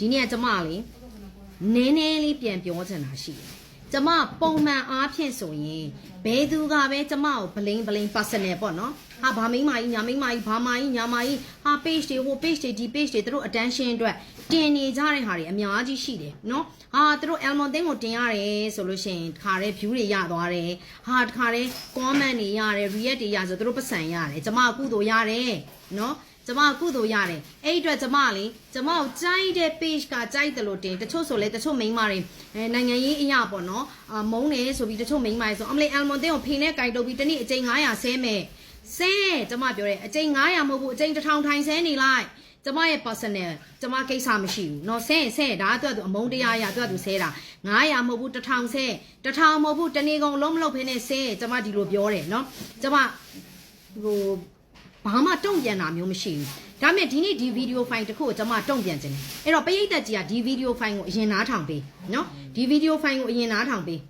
ဒီနေ့ကကျမလေနည်းနည်းလေးပြန်ပြောချင်တာရှိတယ်ကျမပုံမှန်အားဖြင့်ဆိုရင်ဘယ်သူကပဲကျမကိုဘလိန်ဘလိန် personal ပေါ့နော်ဟာဘာမိန်းမကြီးညာမိန်းမကြီးဘာမကြီးညာမကြီးဟာ page တွေဟို page တွေဒီ page တွေသူတို့ attention အတွက်တင်နေကြတဲ့ဟာတွေအများကြီးရှိတယ်နော်ဟာသူတို့ Elmon သိန်းကိုတင်ရတယ်ဆိုလို့ရှိရင်တခါတည်း view တွေရသွားတယ်ဟာတခါတည်း comment တွေရတယ် react တွေရဆိုသူတို့ပတ်စံရတယ်ကျမကုသိုလ်ရတယ်နော် ကျမကုသိုလ်ရတယ်အဲ့ဒီအတွက်ကျမလေကျမကိုကြိုက်တဲ့ page ကကြိုက်တယ်လို့တင်တချို့ဆိုလဲတချို့မိန်းမတွေအဲနိုင်ငံရေးအရာပေါ့နော်အာမုန်းတယ်ဆိုပြီးတချို့မိန်းမတွေဆိုအမလေးအယ်မွန်တင်းကိုဖိနဲ့ကြိုက်တော့ပြီးတနေ့အချိန်900ဆဲမယ်ဆဲကျမပြောတယ်အချိန်900မဟုတ်ဘူးအချိန်1000ထိုင်ဆဲနေလိုက်ကျမရဲ့ personal ကျမကိစ္စမရှိဘူးเนาะဆဲဆဲဒါအတွက်သူအမုန်းတရားရအတွက်သူဆဲတာ900မဟုတ်ဘူး1000ဆဲ1000မဟုတ်ဘူးတနေ့ကုန်လုံးမလုပ်ဖ ೇನೆ ဆဲကျမဒီလိုပြောတယ်เนาะကျမဟို ဘာမှတုံ့ပြန်တာမျိုးမရှိဘူးဒါပေမဲ့ဒီနေ့ဒီဗီဒီယိုဖိုင်တစ်ခုကိုကျွန်မတုံ့ပြန်ခြင်းတယ်အဲ့တော့ပရိသတ်ကြီးကဒီဗီဒီယိုဖိုင်ကိုအရင်နားထောင်ပေးနော်ဒီဗီဒီယိုဖိုင်ကိုအရင်နားထောင်ပေး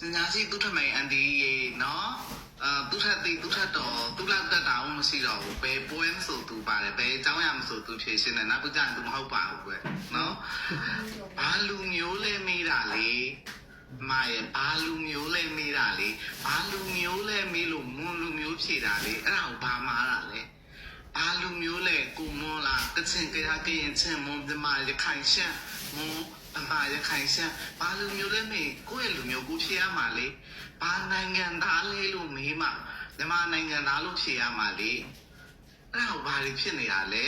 ပညာရှိသူထမိန်အန်ဒီရေနော်အာသူထက်သိသူထက်တော့သူလောက်တက်တာအောင်မရှိတော့ဘူးဘယ်ပွဲမဆိုသူပါတယ်ဘယ်အကြောင်းရမဆိုသူဖြေရှင်းတယ်နောက်ပကြရင်သူမဟုတ်ပါဘူးကွယ်နော်ဘာလူမျိုးလဲမေးတာလေ မာရဲ့ဘာလူမျိုးလဲမေးတာလေဘာလူမျိုးလဲမေးလို့မွန်လူမျိုးဖြေတာလေအဲ့ဒါကိုဘာမာတာလဲဘာလူမျိုးလဲကိုမွန်လားတချင်ကြရကရင်ချင်းမွန်ဒီမာရခိုင်ရှမ်းမွန်အမရခိုင်ရှမ်းဘာလူမျိုးလဲမေးကိုယ့်ရဲ့လူမျိုးကိုဖြေရမှာလေဘာနိုင်ငံသားလေးလို့မေးမှမြန်မာနိုင်ငံသားလို့ဖြေရမှာလေအဲ့ဒါကိုဘာတွေဖြစ်နေတာလဲ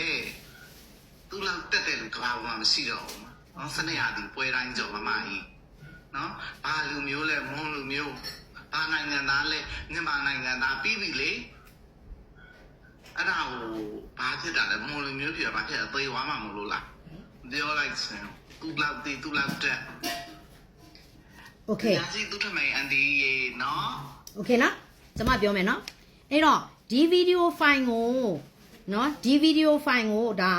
သူလောက်တက်တဲ့လူကဘာမှမရှိတော့ဘူးနော်စနေရသည်ပွဲတိုင်းကြော်မမကြီး နော်ဘာလူမျိုးလဲမွန်လူမျိုးဘာနိုင်ငံသားလဲမြန်မာနိုင်ငံသားပြီးပြီလေအဲ့ဒါကိုဘာဖြစ်တာလဲမွန်လူမျိုးပြဘာဖြစ်တာသေသွားမှာမလို့လားပြောလိုက်စမ်းသူ့လောက်တည်သူ့လောက်တက် Okay ဒါစီသူ့ထမိုင်အန်ဒီရေနော် Okay နော်ကျွန်မပြောမယ်နော်အဲ့တော့ဒီဗီဒီယိုဖိုင်ကိုနော်ဒီဗီဒီယိုဖိုင်ကိုဒါ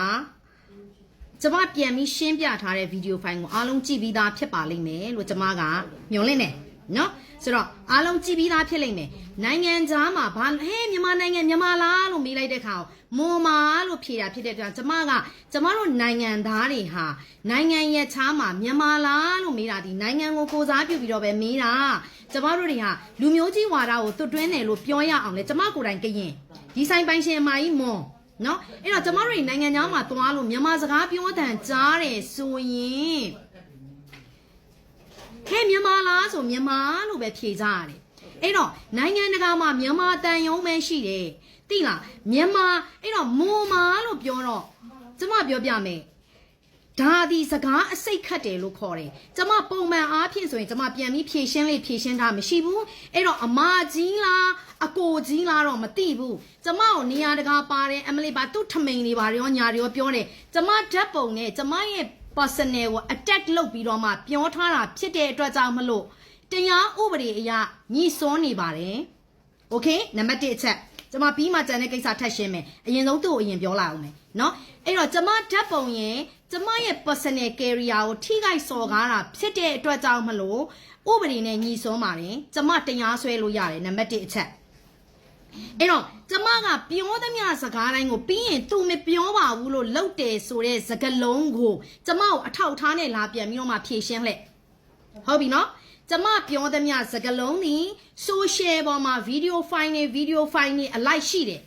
ကျွန်မပြန်ပြီးရှင်းပြထားတဲ့ဗီဒီယိုဖိုင်ကိုအားလုံးကြည့်ပြီးသားဖြစ်ပါလိမ့်မယ်လို့ကျွန်မကမျှော်လင့်တယ်နော်ဆိုတော့အားလုံးကြည့်ပြီးသားဖြစ်လိမ့်မယ်နိုင်ငံခြားမှာဘာဟဲ့မြန်မာနိုင်ငံမြန်မာလားလို့မေးလိုက်တဲ့ခါမွန်မာလို့ဖြေတာဖြစ်တဲ့အတွက်ကျွန်မကကျွန်မတို့နိုင်ငံသားတွေဟာနိုင်ငံရဲ့ခြားမှာမြန်မာလားလို့မေးတာဒီနိုင်ငံကိုကိုစားပြုပြီးတော့ပဲမေးတာကျွန်မတို့တွေဟာလူမျိုးကြီးဝါဒကိုတွတ်တွင်းတယ်လို့ပြောရအောင်လေကျွန်မကိုယ်တိုင်ကရင်ဒီဆိုင်ပိုင်ရှင်အမကြီးမွန် နော်အဲ့တော့ကျမတို့တွေနိုင်ငံသားမှာသွားလို့မြန်မာစကားပြောတဲ့ကြားတယ်ဆိုရင်ဟဲ့မြန်မာလားဆိုမြန်မာလို့ပဲဖြေကြရတယ်အဲ့တော့နိုင်ငံတကာမှာမြန်မာတန်ယုံပဲရှိတယ်သိလားမြန်မာအဲ့တော့မွန်မာလို့ပြောတော့ကျမပြောပြမယ် ဒါဒီစကားအစိတ်ခတ်တယ်လို့ခေါ်တယ်။ကျမပုံမှန်အားဖြင့်ဆိုရင်ကျမပြန်ပြီးဖြည့်ရှင်းလေးဖြည့်ရှင်းတာမရှိဘူး။အဲ့တော့အမကြီးလားအကိုကြီးလားတော့မသိဘူး။ကျမကိုနေရာတကာပါတယ်အမလေးပါသူ့ထမိန်တွေပါရောညာတွေရောပြောတယ်။ကျမဓာတ်ပုံနဲ့ကျမရဲ့ personal ကို attack လုပ်ပြီးတော့မှပြောထားတာဖြစ်တဲ့အတွက်ကြောင့်မလို့တရားဥပဒေအရညှိစွန်းနေပါတယ်။ Okay နံပါတ်1အချက် ကျွန်မပြီးမှကြံတဲ့ကိစ္စထပ်ရှင်းမယ်အရင်ဆုံးသူ့ကိုအရင်ပြောလိုက်အောင်မယ်နော်အဲ့တော့ကျွန်မဓာတ်ပုံရင်ကျွန်မရဲ့ personal career ကိုထိခိုက်စော်ကားတာဖြစ်တဲ့အတွက်ကြောင့်မလို့ဥပဒေနဲ့ညီစွန်းပါတယ်ကျွန်မတရားစွဲလို့ရတယ်နံပါတ်1အချက်အဲ့တော့ကျမကပြောသမျှစကားတိုင်းကိုပြီးရင်သူမပြောပါဘူးလို့လှုပ်တယ်ဆိုတဲ့စကားလုံးကိုကျမကိုအထောက်ထားနဲ့လာပြန်ပြီးတော့မှဖြေရှင်းလှဲ့ဟုတ်ပြီနော် ကျမပြောသမျှစကားလုံးဒီ social ပေါ်မှာ video file နဲ့ video file နဲ့အလိုက်ရှိတယ်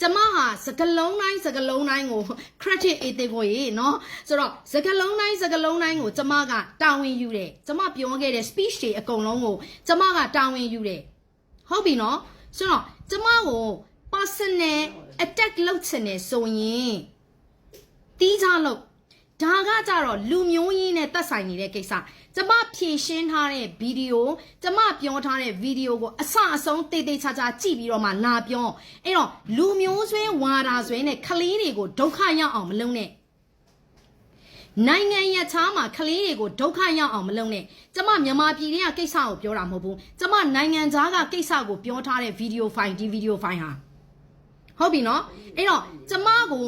ကျမဟာစကလုံးတိုင်းစကလုံးတိုင်းကို credit အသေးကိုရေနော်ဆိုတော့စကလုံးတိုင်းစကလုံးတိုင်းကိုကျမကတာဝန်ယူတယ်ကျမပြောခဲ့တဲ့ speech တွေအကုန်လုံးကိုကျမကတာဝန်ယူတယ်ဟုတ်ပြီနော်ဆိုတော့ကျမကို personal attack လုပ်ချင်တယ်ဆိုရင်တီးကြလို့ ဒါကကြတော့လူမျိုးရင်းနဲ့တက်ဆိုင်နေတဲ့ကိစ္စကျမဖြည့်ရှင်းထားတဲ့ဗီဒီယိုကျမပြောထားတဲ့ဗီဒီယိုကိုအဆအဆုံးတေးသေးချာချာကြည့်ပြီးတော့မှလာပြောအဲ့တော့လူမျိုးဆွဲဝါတာဆွဲနဲ့ကလေးတွေကိုဒုက္ခရောက်အောင်မလုပ်နဲ့နိုင်ငံရခြားမှာကလေးတွေကိုဒုက္ခရောက်အောင်မလုပ်နဲ့ကျမမြန်မာပြည်ကကိစ္စကိုပြောတာမဟုတ်ဘူးကျမနိုင်ငံသားကကိစ္စကိုပြောထားတဲ့ဗီဒီယိုဖိုင်ဒီဗီဒီယိုဖိုင်ဟာဟုတ်ပြီနော်အဲ့တော့ကျမကို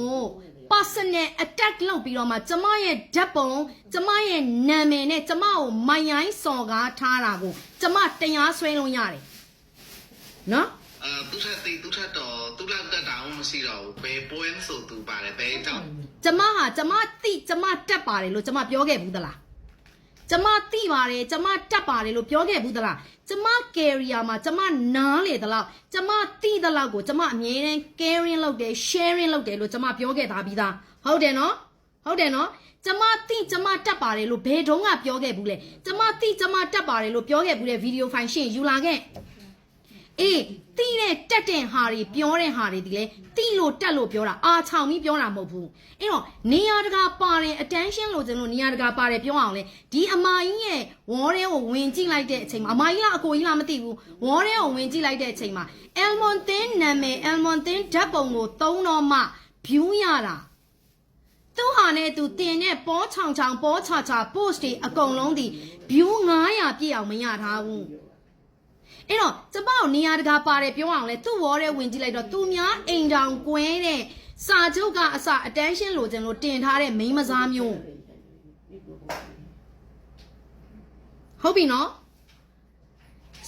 personal attack လုပ်ပြီးတော့မှကျမရဲ့ဓာတ်ပုံကျမရဲ့နာမည်နဲ့ကျမကိုမိုင်ရိုင်းစော်ကားထားတာကိုကျမတရားစွဲလို့ရတယ်နော်အဲသူထက်သိသူထက်တော့သူလောက်တက်တာအောင်မရှိတော့ဘူးဘယ်ပွဲမဆိုသူပါတယ်ဘယ်ကြောင့်ကျမဟာကျမတိကျမတက်ပါတယ်လို့ကျမပြောခဲ့ဘူးသလား ကျမတိပါတယ်ကျမတက်ပါတယ်လို့ပြောခဲ့ဘူးသလားကျမ carrier မှာကျမနားလေသလောက်ကျမတိသလောက်ကိုကျမအမြဲတမ်း caring လုပ်တယ် sharing လုပ်တယ်လို့ကျမပြောခဲ့သားပြီးသားဟုတ်တယ်နော်ဟုတ်တယ်နော်ကျမတိကျမတက်ပါတယ်လို့ဘယ်တုန်းကပြောခဲ့ဘူးလဲကျမတိကျမတက်ပါတယ်လို့ပြောခဲ့ဘူးတဲ့ဗီဒီယိုဖိုင်ရှင်းယူလာခဲ့ အေးတီးတဲ့တက်တဲ့ဟာတွေပြောတဲ့ဟာတွေဒီလေတီးလို့တက်လို့ပြောတာအာချောင်ပြီးပြောတာမဟုတ်ဘူးအဲ့တော့နေရာတကာပါတယ် attention လို့ကျွန်တော်နေရာတကာပါတယ်ပြောအောင်လေဒီအမကြီးရဲ့ဝေါ်ထဲကိုဝင်ကြည့်လိုက်တဲ့အချိန်မှာအမကြီးလားအကိုကြီးလားမသိဘူးဝေါ်ထဲကိုဝင်ကြည့်လိုက်တဲ့အချိန်မှာ Elmon Thin နာမည် Elmon Thin ဓာတ်ပုံကိုသုံးတော့မှ view ရတာသူဟာနဲ့သူတင်တဲ့ပေါ်ချောင်ချောင်ပေါ်ချာချာ post တွေအကုန်လုံးဒီ view 900ပြည့်အောင်မရထားဘူး အဲ့တော့ကျမတို့နေရာတကာပါတယ်ပြောအောင်လဲသူ့ဝေါ်တဲ့ဝင်ကြည့်လိုက်တော့သူများအိမ်တောင်ကွဲတဲ့စာချုပ်ကအစ attention လိုချင်လို့တင်ထားတဲ့မိန်းမစားမျိုးဟုတ်ပြီနော်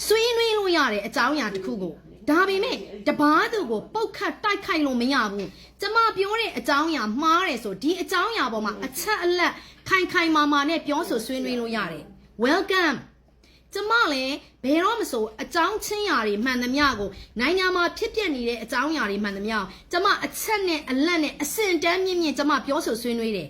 ဆွေးနွေးလို့ရတဲ့အကြောင်းအရာတစ်ခုကိုဒါပေမဲ့တပားသူကိုပုတ်ခတ်တိုက်ခိုက်လို့မရဘူးကျမပြောတဲ့အကြောင်းအရာမှားတယ်ဆိုဒီအကြောင်းအရာပေါ်မှာအချက်အလက်ခိုင်ခိုင်မာမာနဲ့ပြောဆိုဆွေးနွေးလို့ရတယ် welcome ကျမလည်းဘယ်တော့မဆိုအကြောင်းချင်းရာတွေမှန်သမျှကိုနိုင်ငံမှာဖြစ်ပျက်နေတဲ့အကြောင်းအရာတွေမှန်သမျှကိုကျမအချက်နဲ့အလက်နဲ့အစင်တန်းမြင့်မြင့်ကျမပြောဆိုဆွေးနွေးတယ်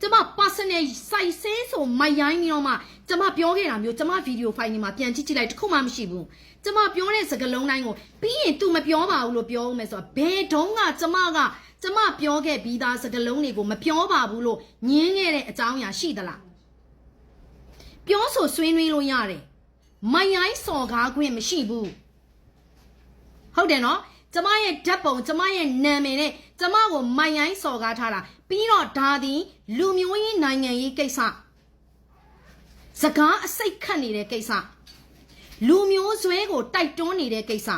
ကျမ personal စိုက်ဆဲဆိုမိုက်ရိုင်းပြီးတော့မှကျမပြောခဲ့တာမျိုးကျမဗီဒီယိုဖိုင်တွေမှာပြန်ကြည့်ကြည့်လိုက်တစ်ခုမှမရှိဘူးကျမပြောတဲ့စကားလုံးတိုင်းကိုပြီးရင် तू မပြောပါဘူးလို့ပြောဦးမယ်ဆိုတော့ဘယ်တုန်းကကျမကကျမပြောခဲ့ပြီးသားစကားလုံးတွေကိုမပြောပါဘူးလို့ညင်းခဲ့တဲ့အကြောင်းအရာရှိသလား ပြောဆိုဆွေးနွေးလို့ရတယ်။မိုင်ရိုင်းစော်ကားခွင့်မရှိဘူး။ဟုတ်တယ်နော်။ကျမရဲ့ဓာတ်ပုံကျမရဲ့နာမည်နဲ့ကျမကိုမိုင်ရိုင်းစော်ကားထားတာပြီးတော့ဒါသည်လူမျိုးရေးနိုင်ငံရေးကိစ္စစကားအစိတ်ခတ်နေတဲ့ကိစ္စလူမျိုးဆွဲကိုတိုက်တွန်းနေတဲ့ကိစ္စ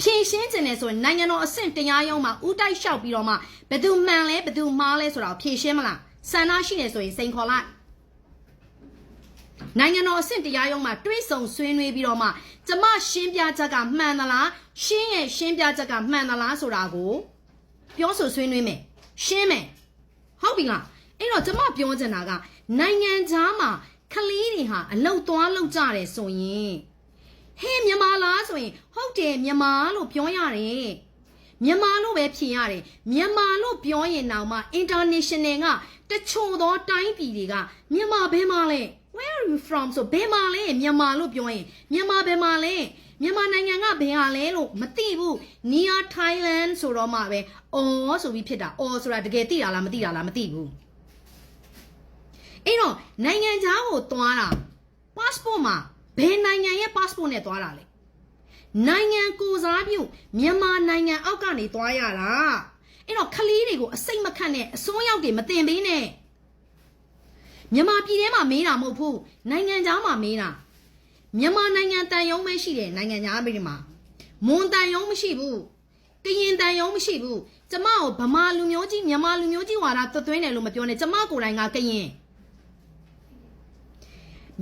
ဖြည့်ရှင်းခြင်းနဲ့ဆိုရင်နိုင်ငံတော်အဆင့်တရားရုံးမှာဥတိုက်လျှောက်ပြီးတော့မှဘယ်သူမှန်လဲဘယ်သူမှားလဲဆိုတာကိုဖြည့်ရှင်းမလား ဆန္ဒရှိနေဆိုရင်စိန်ခေါ်လိုက်နိုင်ငံတော်အဆင့်တရားရုံးမှာတွေးဆုံဆွေးနွေးပြီးတော့မှကျမရှင်းပြချက်ကမှန်သလားရှင်းရဲ့ရှင်းပြချက်ကမှန်သလားဆိုတာကိုပြောဆိုဆွေးနွေးမယ်ရှင်းမယ်ဟုတ်ပြီလားအဲ့တော့ကျမပြောချင်တာကနိုင်ငံခြားမှာကလေးတွေဟာအလောက်သွားလောက်ကြတယ်ဆိုရင်ဟဲ့မြန်မာလားဆိုရင်ဟုတ်တယ်မြန်မာလို့ပြောရတယ် မြန်မာလို့ပဲဖြေရတယ်မြန်မာလို့ပြောရင်တော့မှ international ကတချို့သောတိုင်းပြည်တွေကမြန်မာဘယ်မှာလဲ where are you from ဆိုဘယ်မှာလဲမြန်မာလို့ပြောရင်မြန်မာဘယ်မှာလဲမြန်မာနိုင်ငံကဘယ်ဟာလဲလို့မသိဘူး near Thailand ဆိုတော့မှပဲအော်ဆိုပြီးဖြစ်တာအော်ဆိုတာတကယ်သိတာလားမသိတာလားမသိဘူးအဲ့တော့နိုင်ငံခြားကိုသွားတာ passport မှာဘယ်နိုင်ငံရဲ့ passport နဲ့သွားတာလဲ နိုင်ငံကိုစားပြုမြန်မာနိုင်ငံအောက်ကနေသွားရတာအဲ့တော့ခလေးတွေကိုအစိတ်မခတ်နဲ့အစိုးရောက်တွေမတင်ပေးနဲ့မြန်မာပြည်ထဲမှာမေးတာမဟုတ်ဘူးနိုင်ငံခြားမှာမေးတာမြန်မာနိုင်ငံတန်ယုံမဲရှိတယ်နိုင်ငံခြားပြည်မှာမွန်တန်ယုံမရှိဘူးကရင်တန်ယုံမရှိဘူးကျမကိုဗမာလူမျိုးကြီးမြန်မာလူမျိုးကြီးဝါဒသွတ်သွင်းတယ်လို့မပြောနဲ့ကျမကိုယ်တိုင်ကကရင်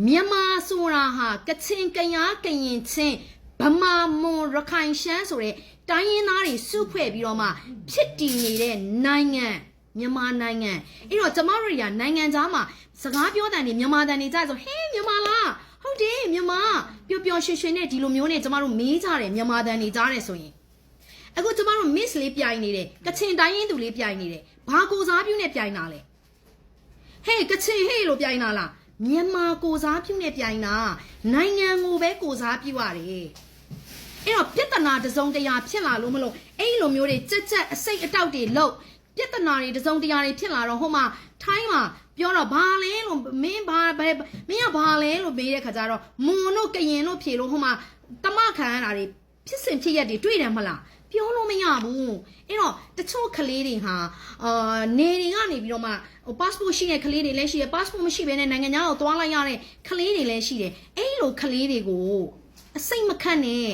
မြန်မာဆိုတာဟာကချင်ကရားကရင်ချင်း ဗမာမွန်ရခိုင်ရှမ်းဆိုတဲ့တိုင်းရင်းသားတွေစုဖွဲ့ပြီးတော့မှဖြစ်တည်နေတဲ့နိုင်ငံမြန်မာနိုင်ငံအဲ့တော့ကျမတို့တွေကနိုင်ငံသားမှာစကားပြောတဲ့နေမြန်မာတန်နေကြဆိုဟေးမြန်မာလားဟုတ်တယ်မြန်မာပျော်ပျော်ရွှင်ရွှင်နဲ့ဒီလိုမျိုးနဲ့ကျမတို့မေးကြတယ်မြန်မာတန်နေကြတယ်ဆိုရင်အခုကျမတို့ miss လေးပြိုင်နေတယ်ကချင်တိုင်းရင်းသူလေးပြိုင်နေတယ်ဘာကိုစားပြုနဲ့ပြိုင်တာလဲဟေးကချင်ဟေးလို့ပြိုင်တာလား မြန်မာကိုစားပြုနဲ့ပြိုင်တာနိုင်ငံကိုပဲကိုစားပြုရတယ်အဲ့တော့ပြဿနာတစ်စုံတရာဖြစ်လာလို့မလို့အဲ့လိုမျိုးတွေကြက်ကြက်အစိတ်အတောက်တွေလို့ပြဿနာတွေတစ်စုံတရာတွေဖြစ်လာတော့ဟိုမှာထိုင်းမှာပြောတော့ဘာလဲလို့မင်းဘာဘယ်မင်းကဘာလဲလို့မေးတဲ့ခါကျတော့မွန်တို့ကရင်တို့ဖြေလို့ဟိုမှာတမခံရတာတွေဖြစ်စဉ်ဖြစ်ရက်တွေတွေ့တယ်မလား ပြောလို့မရဘူးအဲ့တော့တချို့ကလေးတွေဟာအာနေတွေကနေပြီးတော့မှဟို passport ရှိတဲ့ကလေးတွေလည်းရှိတယ် passport မရှိဘဲနဲ့နိုင်ငံခြားကိုသွားလိုက်ရတဲ့ကလေးတွေလည်းရှိတယ်အဲ့လိုကလေးတွေကိုအစိတ်မခတ်နဲ့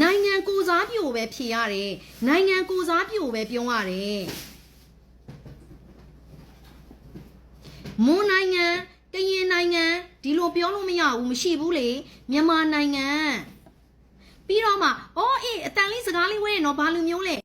နိုင်ငံကိုစားပြုကိုပဲဖြေရတယ်နိုင်ငံကိုစားပြုကိုပဲပြောရတယ်မွန်နိုင်ငံကကရင်နိုင်ငံဒီလိုပြောလို့မရဘူးမရှိဘူးလေမြန်မာနိုင်ငံ ပြီးတော့မှအော်အေးအတန်လေးစကားလေးဝဲနေတော့ဘာလူမျိုးလဲ